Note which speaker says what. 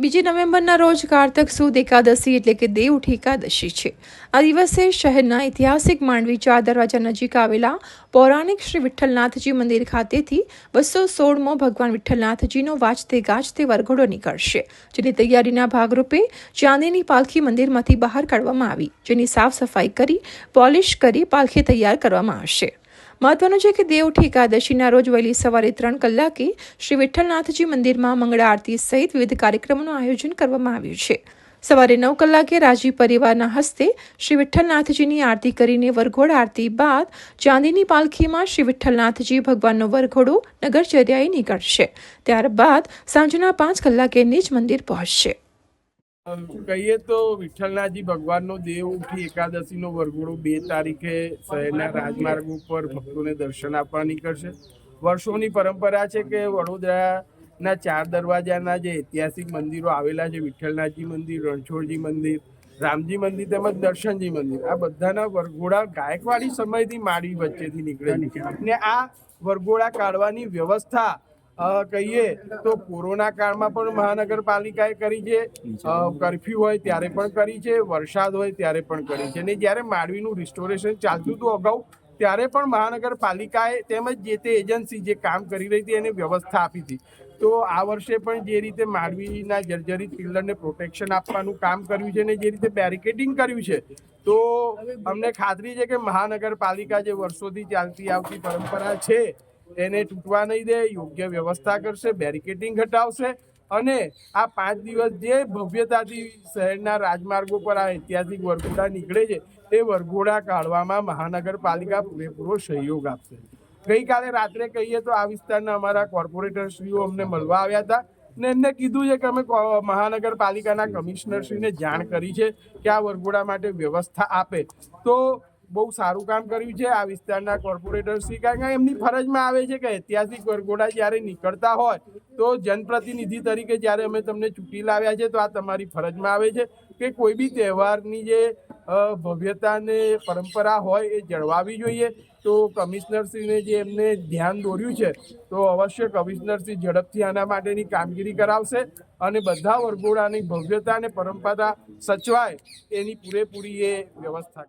Speaker 1: બીજી નવેમ્બરના રોજ કારતક સુદ એકાદશી એટલે કે દેવ એકાદશી છે. આ દિવસે શહેરના ઐતિહાસિક માંડવી ચાર દરવાજા નજીક આવેલા પૌરાણિક શ્રી વિઠ્ઠલનાથજી મંદિર ખાતેથી બસો સોળમો ભગવાન વિઠ્ઠલનાથજીનો વાજતે ગાજતે વરઘોડો નીકળશે, જેની તૈયારીના ભાગરૂપે ચાંદીની પાલખી મંદિરમાંથી બહાર કાઢવામાં આવી, જેની સાફ સફાઈ કરી, પોલિશ કરી પાલખી તૈયાર કરવામાં આવશે. મહત્વનું છે કે દેવઠી એકાદશીના રોજ વહેલી સવારે ત્રણ કલાકે શ્રી વિઠ્ઠલનાથજી મંદિરમાં મંગળા આરતી સહિત વિવિધ કાર્યક્રમોનું આયોજન કરવામાં આવ્યું છે. સવારે નવ કલાકે રાજી પરિવારના હસ્તે શ્રી વિઠ્ઠલનાથજીની આરતી કરીને વરઘોડ આરતી બાદ ચાંદીની પાલખીમાં શ્રી વિઠ્ઠલનાથજી ભગવાનનો વરઘોડો નગરચર્યાએ નીકળશે. ત્યારબાદ સાંજના પાંચ કલાકે નિજ મંદિર પહોંચશે.
Speaker 2: કહીએ તો વિઠ્ઠલનાથજી ભગવાનનો દેવ ઉઠી એકાદશીનો વરઘોડો બે તારીખે શહેરના રાજમાર્ગ ઉપર ભક્તોને દર્શન આપવા નીકળશે વર્ષોની પરંપરા છે કે વડોદરાના ચાર દરવાજાના જે ઐતિહાસિક મંદિરો આવેલા છે, વિઠ્ઠલનાથજી મંદિર, રણછોડજી મંદિર, રામજી મંદિર તેમજ દર્શનજી મંદિર, આ બધાના વરઘોડા ગાયકવાડી સમયથી માળી વચ્ચેથી નીકળે છે. અને આ વરઘોડા કાઢવાની વ્યવસ્થા કહીએ તો કોરોના કાળમાં પણ મહાનગરપાલિકાએ કરી છે. કરફ્યુ હોય ત્યારે પણ કરી છે, વરસાદ હોય ત્યારે પણ કરી છે. ને જ્યારે માંડવીનું રિસ્ટોરેશન ચાલતું હતું અગાઉ, ત્યારે પણ મહાનગરપાલિકાએ તેમજ જે તે એજન્સી જે કામ કરી રહી હતી એને વ્યવસ્થા આપી હતી. તો આ વર્ષે પણ જે રીતે માંડવીના જર્જરિત પિલ્લરને પ્રોટેક્શન આપવાનું કામ કર્યું છે ને જે રીતે બેરિકેડિંગ કર્યું છે, તો અમને ખાતરી છે કે મહાનગરપાલિકા જે વર્ષોથી ચાલતી આવતી પરંપરા છે એને તૂટવા નહીં દે, યોગ્ય વ્યવસ્થા કરશે બેરિકેડિંગ હટાવશે અને આ પાંચ દિવસ જે ભવ્યતાથી શહેરના રાજમાર્ગો પર આ ઐતિહાસિક વરઘોડા નીકળે છે, એ વરઘોડા કાઢવામાં મહાનગરપાલિકા પૂરેપૂરો સહયોગ આપશે. ગઈકાલે રાત્રે કહીએ તો આ વિસ્તારના અમારા કોર્પોરેટરશ્રીઓ અમને મળવા આવ્યા હતા ને એમને કીધું છે કે અમે મહાનગરપાલિકાના કમિશનરશ્રીને જાણ કરી છે કે આ વરઘોડા માટે વ્યવસ્થા આપે. તો બહુ સારું કામ કર્યું છે આ વિસ્તારના કોર્પોરેટરશ્રી કારણ કે એમની ફરજમાં આવે છે કે ઐતિહાસિક વરઘોડા જ્યારે નીકળતા હોય તો જનપ્રતિનિધિ તરીકે જ્યારે અમે તમને ચૂંટી લાવ્યા છે તો આ તમારી ફરજમાં આવે છે કે કોઈ બી તહેવારની જે ભવ્યતાને પરંપરા હોય એ જળવાવી જોઈએ. તો કમિશનરશ્રીને જે એમને ધ્યાન દોર્યું છે તો અવશ્ય કમિશનરશ્રી ઝડપથી આના માટેની કામગીરી કરાવશે અને બધા વરઘોડાની ભવ્યતા અને પરંપરા સચવાય એની પૂરેપૂરી એ વ્યવસ્થા